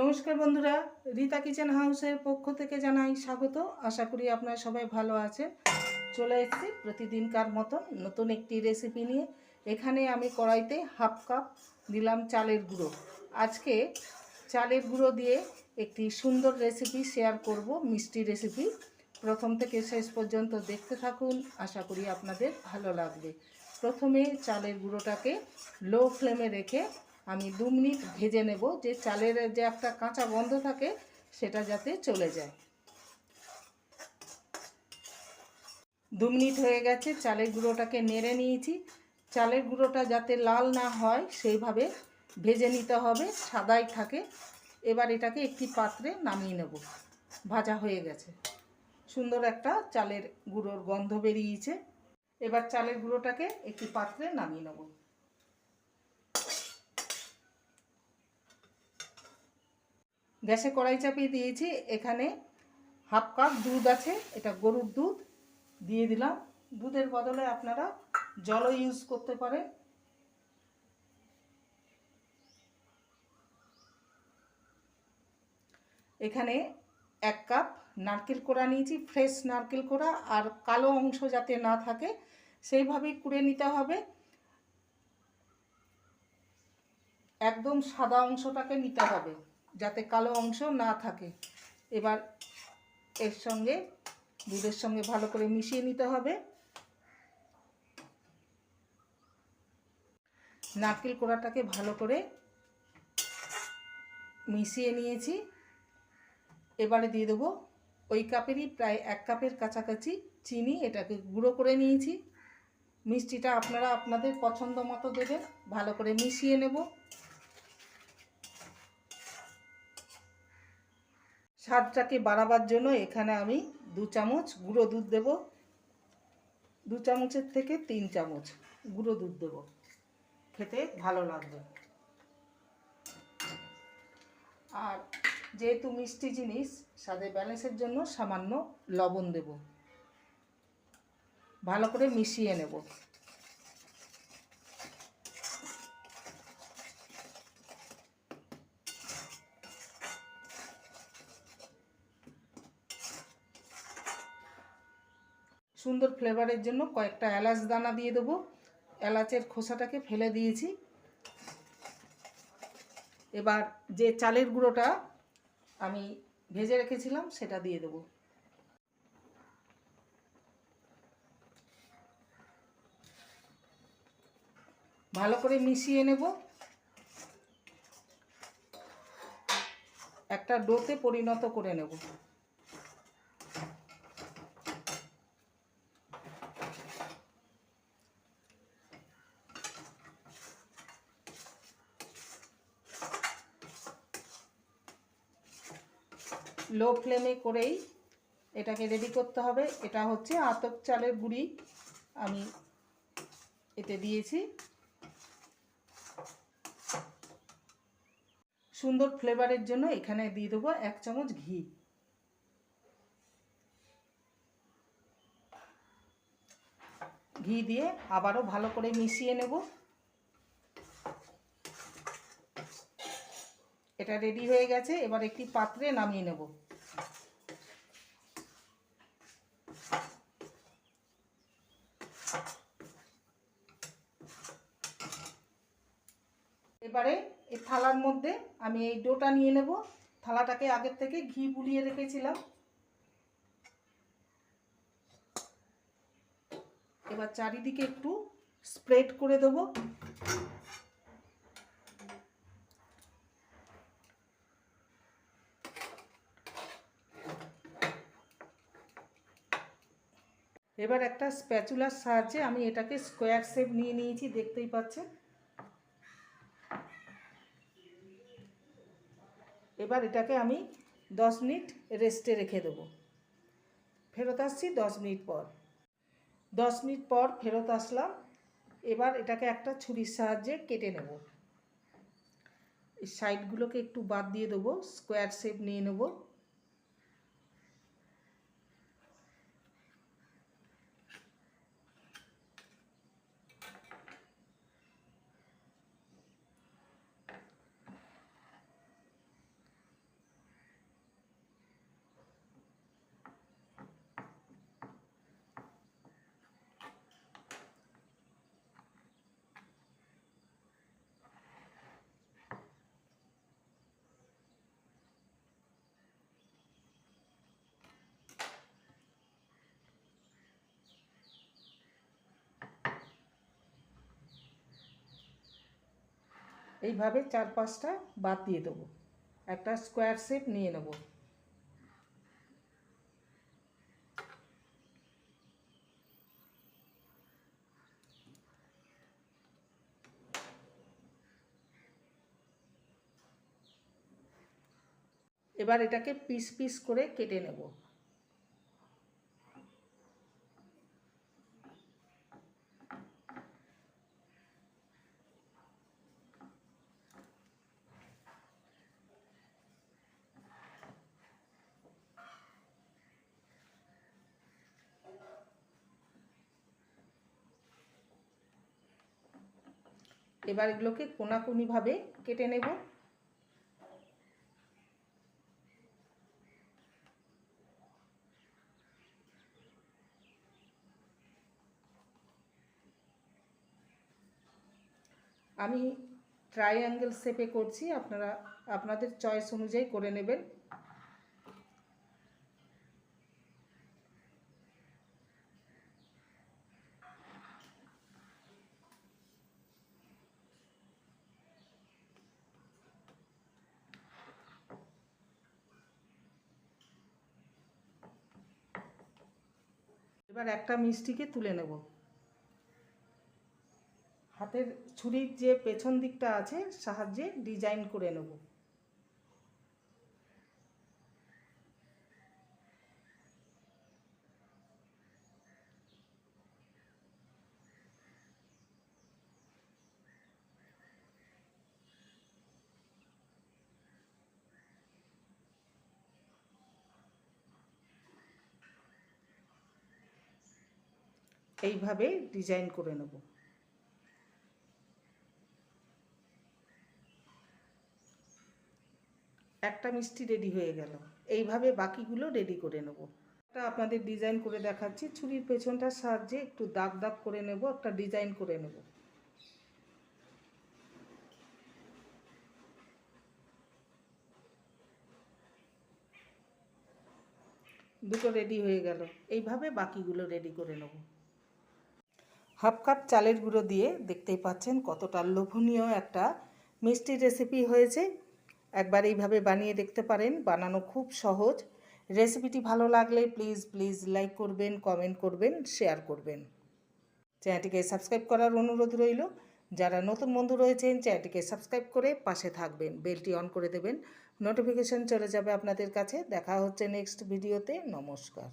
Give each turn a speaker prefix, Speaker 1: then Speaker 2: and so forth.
Speaker 1: নমস্কার বন্ধুরা, রীতা কিচেন হাউসের পক্ষ থেকে জানাই স্বাগত। আশা করি আপনারা সবাই ভালো আছেন। চলে এসেছি প্রতিদিনকার মতন নতুন একটি রেসিপি নিয়ে। এখানে আমি কড়াইতে হাফ কাপ দিলাম চালের গুঁড়ো। আজকে চালের গুঁড়ো দিয়ে একটি সুন্দর রেসিপি শেয়ার করব, মিষ্টি রেসিপি প্রথম থেকে শেষ পর্যন্ত দেখতে থাকুন, আশা করি আপনাদের ভালো লাগবে। প্রথমে চালের গুঁড়োটাকে লো ফ্লেমে রেখে আমি দু মিনিট ভেজে নেব যে চালের যে একটা কাঁচা গন্ধ থাকে, সেটা যাতে চলে যায়। দু মিনিট হয়ে গেছে, চালের গুঁড়োটাকে নেড়ে নিয়েছি। চালের গুঁড়োটা যাতে লাল না হয়, সেইভাবে ভেজে নিতে হবে, সাদাই থাকে। এবার এটাকে একটি পাত্রে নামিয়ে নেব। ভাজা হয়ে গেছে। সুন্দর একটা চালের গুঁড়োর গন্ধ বেরিয়েছে। এবার চালের গুঁড়োটাকে একটি পাত্রে নামিয়ে নেব। গ্যাসে কড়াই চাপিয়ে দিয়েছি, এখানে হাফ কাপ দুধ আছে, এটা গরুর দুধ, দিয়ে দিলাম। দুধের বদলে আপনারা জলও ইউজ করতে পারেন। এখানে এক কাপ নারকেল কোড়া নিয়েছি ফ্রেশ নারকেল কোড়া, আর কালো অংশ যাতে না থাকে, সেইভাবেই কুড়ে নিতে হবে। একদম সাদা অংশটাকে নিতে হবে। যাতে কালো অংশ না থাকে। এবার এর সঙ্গে দুধের সঙ্গে ভালো করে মিশিয়ে নিতে হবে। নারকেল কোড়াটাকে ভালো করে মিশিয়ে নিয়েছি। এবারে দিয়ে দেবো ওই কাপেরই প্রায় এক কাপের কাছাকাছি চিনি, এটাকে গুঁড়ো করে নিয়েছি। মিষ্টিটা আপনারা আপনাদের পছন্দ মতো দেবেন, ভালো করে মিশিয়ে নেব। স্বাদটাকে বাড়াবার জন্য এখানে আমি দু চামচ গুঁড়ো দুধ দেব। দু চামচের থেকে তিন চামচ গুঁড়ো দুধ দেব। খেতে ভালো লাগবে। আর যেহেতু মিষ্টি জিনিস স্বাদে ব্যালেন্সের জন্য সামান্য লবণ দেব। ভালো করে মিশিয়ে নেব। সুন্দর ফ্লেভারের জন্য কয়েকটা এলাচ দানা দিয়ে দেবো। এলাচের খোসাটাকে ফেলে দিয়েছি। এবার যে চালের গুঁড়োটা আমি ভেজে রেখেছিলাম, সেটা দিয়ে দেবো। ভালো করে মিশিয়ে নেব। একটা ডোতে পরিণত করে নেব। লো ফ্লেমে করেই এটাকে রেডি করতে হবে। এটা হচ্ছে আতপ চালের গুঁড়ি। আমি এতে দিয়েছি। সুন্দর ফ্লেভারের জন্য এখানে দিয়ে দেবো এক চামচ ঘি। ঘি দিয়ে আবারও ভালো করে মিশিয়ে নেব। এটা রেডি হয়ে গেছে। এবার একটি পাত্রে নামিয়ে নেব। এবারে এই থালার মধ্যে আমি এই ডোটা নিয়ে নেব। থালাটাকে আগের থেকে ঘি বুলিয়ে রেখেছিলাম। এবার চারিদিকে একটু স্প্রেড করে দেবো। এবার একটা স্প্যাচুলার সাহায্যে আমি এটাকে স্কোয়ার শেপ নিয়ে নিয়েছি, দেখতেই পাচ্ছেন। এবার এটাকে আমি দশ মিনিট রেস্টে রেখে দেব। ফেরত আসছি দশ মিনিট পর। দশ মিনিট পর ফেরত আসলাম। এবার এটাকে একটা ছুরির সাহায্যে কেটে নেব। সাইডগুলোকে একটু বাদ দিয়ে দেবো স্কোয়ার শেপ নিয়ে নেব। এইভাবে চার পাঁচটা বাদ দিয়ে দেবো। একটা স্কোয়ার শেপ নিয়ে নেব। এবার এটাকে পিস পিস করে কেটে নেব। এবার এগুলোকে কোনাকুনিভাবে কেটে নেব। আমি ট্রাইঅ্যাঙ্গেল শেপে করছি, আপনারা, আপনাদের চয়েস অনুযায়ী করে নেবেন। এবার একটা মিষ্টিকে তুলে নেব। হাতের ছুরির যে পেছন দিকটা আছে, সাহায্যে ডিজাইন করে নেব। এইভাবে ডিজাইন করে নেব। একটা মিষ্টি রেডি হয়ে গেল। এইভাবে বাকিগুলো রেডি করে নেব। একটা আপনাদের ডিজাইন করে দেখাচ্ছি। ছুরির পেছনটার সাহায্যে একটু দাগ দাগ করে নেব, একটা ডিজাইন করে নেব। দুটো রেডি হয়ে গেল। এইভাবে বাকিগুলো রেডি করে নেব। হাফ কাপ চালের গুঁড়ো দিয়ে দেখতেই পাচ্ছেন কতটা লোভনীয় একটা মিষ্টি রেসিপি হয়েছে। একবার এইভাবে বানিয়ে দেখতে পারেন, বানানো খুব সহজ। রেসিপিটি ভালো লাগলে প্লিজ প্লিজ লাইক করবেন কমেন্ট করবেন শেয়ার করবেন। চ্যানেলটিকে সাবস্ক্রাইব করার অনুরোধ রইল। যারা নতুন বন্ধু রয়েছেন, চ্যানেলটিকে সাবস্ক্রাইব করে পাশে থাকবেন বেলটি অন করে দেবেন। নোটিফিকেশন চলে যাবে আপনাদের কাছে। দেখা হচ্ছে নেক্সট ভিডিওতে নমস্কার।